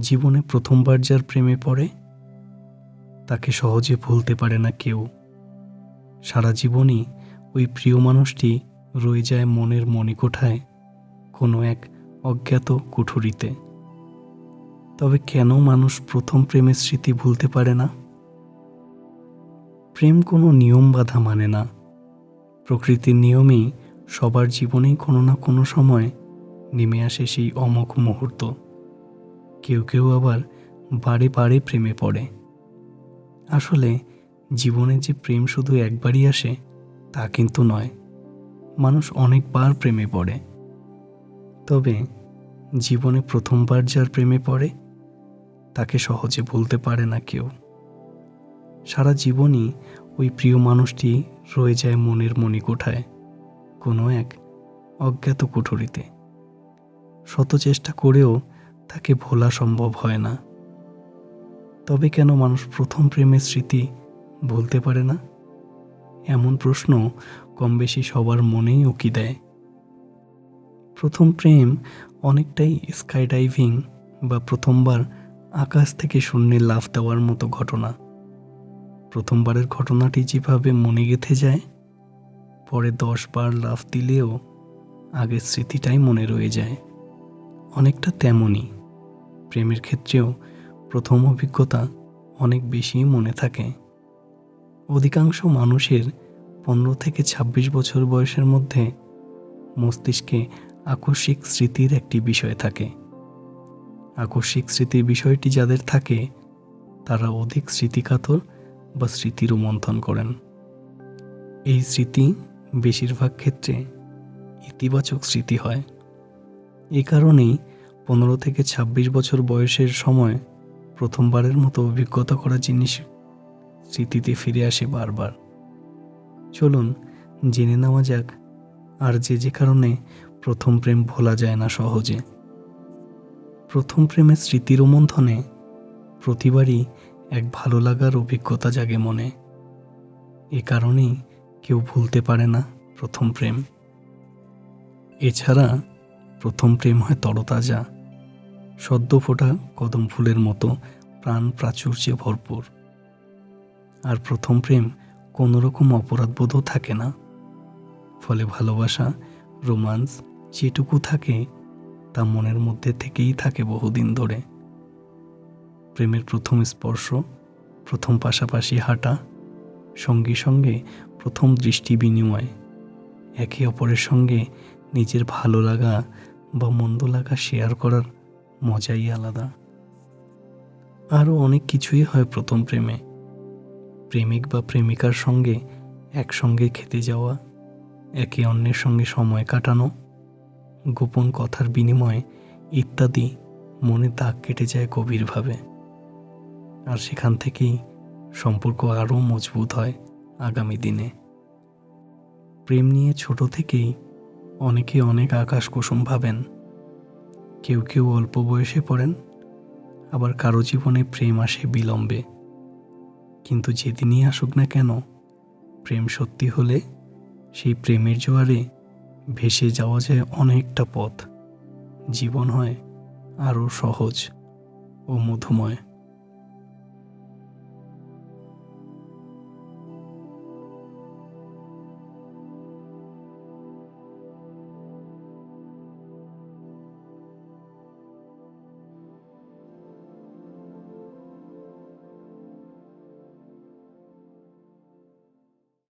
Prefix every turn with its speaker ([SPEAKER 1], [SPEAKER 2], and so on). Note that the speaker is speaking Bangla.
[SPEAKER 1] জীবনে প্রথমবার যার প্রেমে পড়ে, তাকে সহজে ভুলতে পারে না কেউ। সারা জীবনই ওই প্রিয় মানুষটি রয়ে যায় মনের মণিকোঠায় কোনো এক অজ্ঞাত কুঠুরিতে। তবে কেন মানুষ প্রথম প্রেমের স্মৃতি ভুলতে পারে না? প্রেম কোনো নিয়ম বাধা মানে না। প্রকৃতির নিয়মেই সবার জীবনেই কোনো না কোনো সময় নেমে আসে সেই অমোঘ মুহূর্ত। কেউ কেউ আবার বারে বারে প্রেমে পড়ে। আসলে জীবনে যে প্রেম শুধু একবারই আসে, তা কিন্তু নয়। মানুষ অনেকবার প্রেমে পড়ে। তবে জীবনে প্রথমবার যার প্রেমে পড়ে, তাকে সহজে বলতে পারে না কেউ। সারা জীবনই ওই প্রিয় মানুষটি রয়ে যায় মনের মণিকোঠায়, কোনো এক অজ্ঞাত কুঠুরিতে। শত চেষ্টা করেও তাকে ভোলা সম্ভব হয় না। তবে কেন মানুষ প্রথম প্রেমের স্মৃতি ভুলতে পারে না? এমন প্রশ্ন কম বেশি সবার মনেই উকি দেয়। প্রথম প্রেম অনেকটাই স্কাই ডাইভিং বা প্রথমবার আকাশ থেকে শূন্যে লাফ দেওয়ার মতো ঘটনা। প্রথমবারের ঘটনাটি যেভাবে মনে গেঁথে যায়, পরে দশ বার লাফ দিলেও আগের স্মৃতিটাই মনে রয়ে যায়। অনেকটা তেমনই। প্রেমের ক্ষেত্রেও প্রথম অভিজ্ঞতা অনেক বেশি মনে থাকে। অধিকাংশ মানুষের পনেরো থেকে ২৬ বছর বয়সের মধ্যে মস্তিষ্কে আকস্মিক স্মৃতির একটি বিষয় থাকে। আকস্মিক স্মৃতির বিষয়টি যাদের থাকে, তারা অধিক স্মৃতিকাতর বা স্মৃতিরও মন্থন করেন। এই স্মৃতি বেশিরভাগ ক্ষেত্রে ইতিবাচক স্মৃতি হয়। এ কারণেই পনেরো থেকে ২৬ বছর বয়সের সময় প্রথমবারের মতো অভিজ্ঞতা করা জিনিস স্মৃতিতে ফিরে আসে বারবার। চলুন, জেনে নেওয়া যাক, আর যে যে কারণে প্রথম প্রেম ভোলা যায় না সহজে। প্রথম প্রেমের স্মৃতির মন্থনে প্রতিবারই এক ভালো লাগার অভিজ্ঞতা জাগে মনে। এ কারণেই কেউ ভুলতে পারে না প্রথম প্রেম। এছাড়া প্রথম প্রেম হয় তরতাজা। সদ্য ফোটা কদম ফুলের মতো, প্রাণ প্রাচুর্যে ভরপুর। আর প্রথম প্রেম কোনো রকম অপরাধবোধও থাকে না। ফলে ভালোবাসা, রোমান্স যেটুকু থাকে, তা মনের মধ্যে থেকেই থাকে বহুদিন ধরে। প্রেমের প্রথম স্পর্শ, প্রথম পাশাপাশি হাঁটা, সঙ্গে সঙ্গে প্রথম দৃষ্টি বিনিময়, একে অপরের সঙ্গে নিজের ভালো লাগা বা মন্দ লাগা শেয়ার করার মজাই আলাদা। আরও অনেক কিছুই হয় প্রথম প্রেমে। প্রেমিক বা প্রেমিকার সঙ্গে একসঙ্গে খেতে যাওয়া, একে অন্যের সঙ্গে সময় কাটানো, গোপন কথার বিনিময়ে ইত্যাদি মনে দাগ কেটে যায় গভীরভাবে। আর সেখান থেকেই সম্পর্ক আরও মজবুত হয় আগামী দিনে। প্রেম নিয়ে ছোট থেকেই অনেকে অনেক আকাশ কুসুম ভাবেন। কেউ কেউ অল্প বয়সে পড়েন, আবার কারও জীবনে প্রেম আসে বিলম্বে। কিন্তু যেদিনই আসুক না কেন, প্রেম সত্যি হলে সেই প্রেমের জোয়ারে ভেসে যাওয়া যায় অনেকটা পথ। জীবন হয় আরও সহজ ও মধুময়।